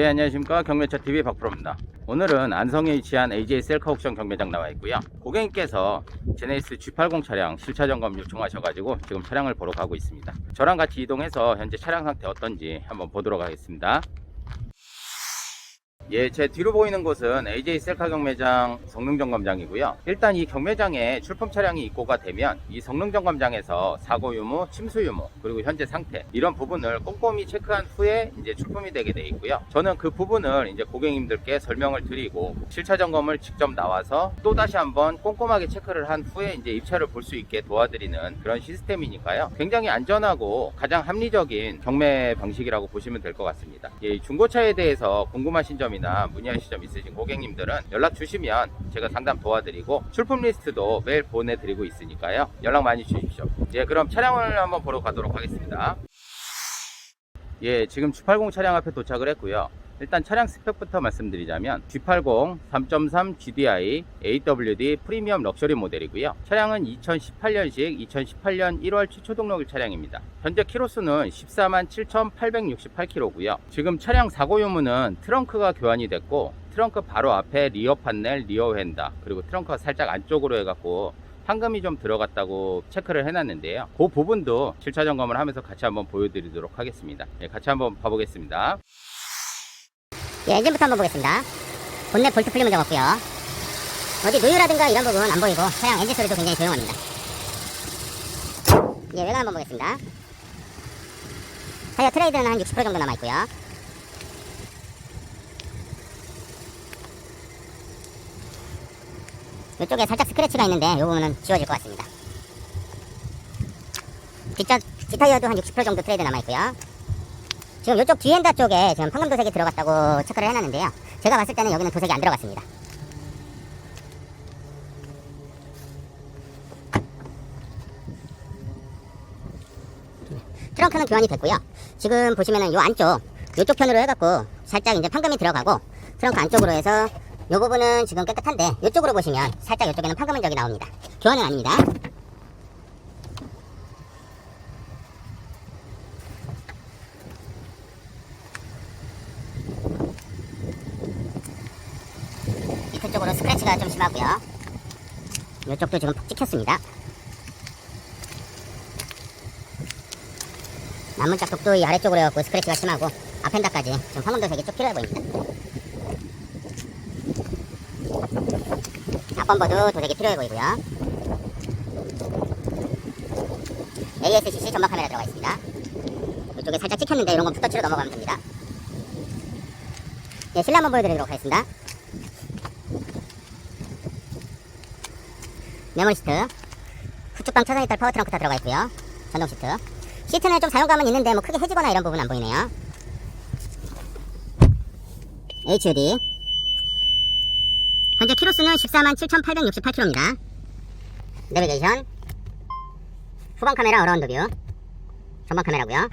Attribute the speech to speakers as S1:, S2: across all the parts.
S1: 예 안녕하십니까. 경매차 TV 박프로입니다. 오늘은 안성에 위치한 AJ 셀카 옥션 경매장 나와 있고요. 고객님께서 제네시스 G80 차량 실차 점검 요청하셔가지고 지금 차량을 보러 가고 있습니다. 저랑 같이 이동해서 현재 차량 상태 어떤지 한번 보도록 하겠습니다 예, 제 뒤로 보이는 곳은 AJ 셀카 경매장 성능 점검장이고요. 일단 이 경매장에 출품 차량이 입고가 되면 이 성능 점검장에서 사고 유무, 침수 유무, 그리고 현재 상태 이런 부분을 꼼꼼히 체크한 후에 이제 출품이 되게 돼 있고요. 저는 그 부분을 이제 고객님들께 설명을 드리고 실차 점검을 직접 나와서 또 다시 한번 꼼꼼하게 체크를 한 후에 이제 입차를 볼수 있게 도와드리는 그런 시스템이니까요. 굉장히 안전하고 가장 합리적인 경매 방식이라고 보시면 될 것 같습니다. 예, 이 중고차에 대해서 궁금하신 점이 나 문의하실 점 있으신 고객님들은 연락 주시면 제가 상담 도와드리고 출품 리스트도 매일 보내드리고 있으니까요. 연락 많이 주십시오. 예, 그럼 차량을 한번 보러 가도록 하겠습니다. 예, 지금 G80 차량 앞에 도착을 했고요. 일단 차량 스펙부터 말씀드리자면 G80 3.3 GDI AWD 프리미엄 럭셔리 모델이고요. 차량은 2018년식 2018년 1월 최초 등록일 차량입니다. 현재 키로수는 14만 7,868km고요. 지금 차량 사고 유무는 트렁크가 교환이 됐고 트렁크 바로 앞에 리어 판넬, 리어 휀다 그리고 트렁크가 살짝 안쪽으로 해갖고 황금이 좀 들어갔다고 체크를 해놨는데요. 그 부분도 실차 점검을 하면서 같이 한번 보여드리도록 하겠습니다. 예, 같이 한번 봐보겠습니다.
S2: 예, 엔진부터 한번 보겠습니다. 본넷 볼트 풀린 문제 없고요. 어디 노유라든가 이런 부분 안 보이고 차량 엔진 소리도 굉장히 조용합니다. 예, 외관 한번 보겠습니다. 타이어 트레이드는 한 60% 정도 남아있고요. 이쪽에 살짝 스크래치가 있는데 이 부분은 지워질 것 같습니다. 뒷좌, 뒷타이어도 한 60% 정도 트레이드 남아있고요. 지금 이쪽 뒤엔다 쪽에 지금 황금 도색이 들어갔다고 체크를 해놨는데요. 제가 봤을 때는 여기는 도색이 안 들어갔습니다. 트렁크는 교환이 됐고요. 지금 보시면은 요 안쪽, 요쪽 편으로 해갖고 살짝 이제 판금이 들어가고 트렁크 안쪽으로 해서 요 부분은 지금 깨끗한데 요쪽으로 보시면 살짝 요쪽에는 판금 흔적이 나옵니다. 교환은 아닙니다. 밑에 쪽으로 스크래치가 좀 심하고요. 이쪽도 지금 푹 찍혔습니다. 나무짝 쪽도 이 아래쪽으로 해갖고 스크래치가 심하고 앞엔다까지 지금 황금도색이 쭉 필요해 보입니다. 앞범버도 도색이 필요해 보이고요. ASCC 전방 카메라 들어가 있습니다. 이쪽에 살짝 찍혔는데 이런 건 풋터치로 넘어가면 됩니다. 예, 실내 한번 보여드리도록 하겠습니다. 메모리 시트. 후측방 차선에 딸 파워 트렁크 다 들어가 있고요. 전동 시트. 시트는 좀 사용감은 있는데 뭐 크게 해지거나 이런 부분 안 보이네요. HUD 현재 키로수는 14만 7,868km입니다. 내비게이션. 후방 카메라 어라운드 뷰. 전방 카메라고요.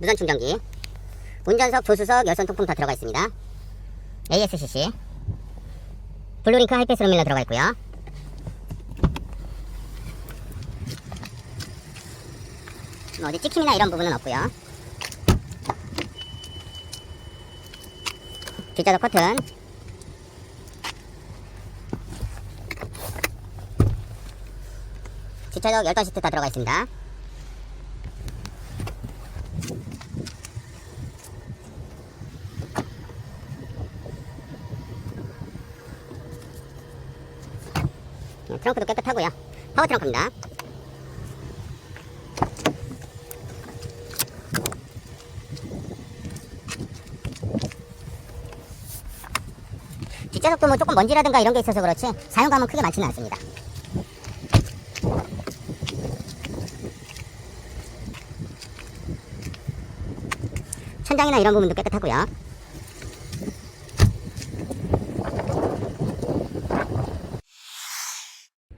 S2: 무선 충전기. 운전석, 조수석, 열선 통풍 다 들어가 있습니다. ASCC 블루링크 하이패스 룸밀러 들어가 있고요. 뭐 어디 찍힘이나 이런 부분은 없고요. 뒷좌석 커튼. 뒷좌석 열선 시트 다 들어가 있습니다. 트렁크도 깨끗하고요. 파워 트렁크입니다. 뒷좌석도 뭐 조금 먼지라든가 이런 게 있어서 그렇지 사용감은 크게 많지는 않습니다. 천장이나 이런 부분도 깨끗하고요.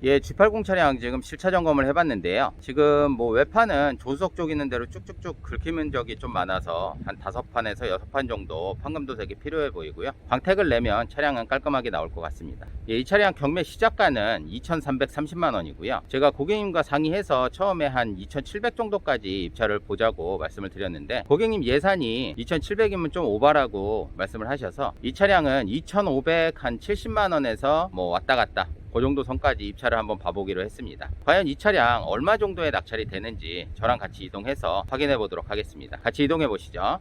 S1: 예, G80 차량 지금 실차 점검을 해봤는데요. 지금 뭐 외판은 조수석 쪽 있는 대로 쭉쭉쭉 긁히는 적이 좀 많아서 한 다섯 판에서 여섯 판 정도 판금 도색이 필요해 보이고요. 광택을 내면 차량은 깔끔하게 나올 것 같습니다. 예, 이 차량 경매 시작가는 2,330만 원이고요. 제가 고객님과 상의해서 처음에 한 2,700 정도까지 입차를 보자고 말씀을 드렸는데 고객님 예산이 2,700이면 좀 오바라고 말씀을 하셔서 이 차량은 2,500 한 70만 원에서 뭐 왔다 갔다 그 정도 선까지 입차를 한번 봐보기로 했습니다. 과연 이 차량 얼마 정도의 낙찰이 되는지 저랑 같이 이동해서 확인해 보도록 하겠습니다. 같이 이동해 보시죠.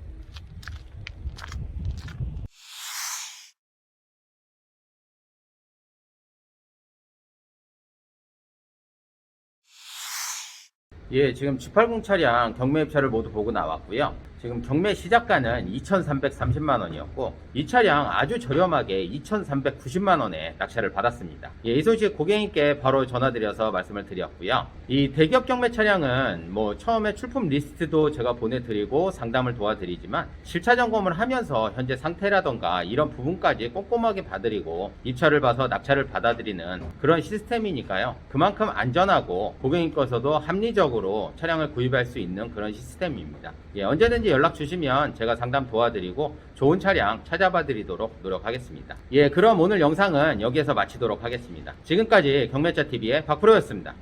S1: 예, 지금 G80 차량 경매 입차를 모두 보고 나왔고요. 지금 경매 시작가는 2,330만 원이었고 이 차량 아주 저렴하게 2,390만 원에 낙찰을 받았습니다. 예, 이 소식 고객님께 바로 전화드려서 말씀을 드렸고요. 이 대기업 경매 차량은 뭐 처음에 출품 리스트도 제가 보내드리고 상담을 도와드리지만 실차 점검을 하면서 현재 상태라던가 이런 부분까지 꼼꼼하게 봐드리고 입차를 봐서 낙찰을 받아들이는 그런 시스템이니까요. 그만큼 안전하고 고객님께서도 합리적으로 차량을 구입할 수 있는 그런 시스템입니다. 예, 언제든지 연락 주시면 제가 상담 도와드리고 좋은 차량 찾아봐 드리도록 노력하겠습니다. 예, 그럼 오늘 영상은 여기에서 마치도록 하겠습니다. 지금까지 경매차 TV의 박프로였습니다.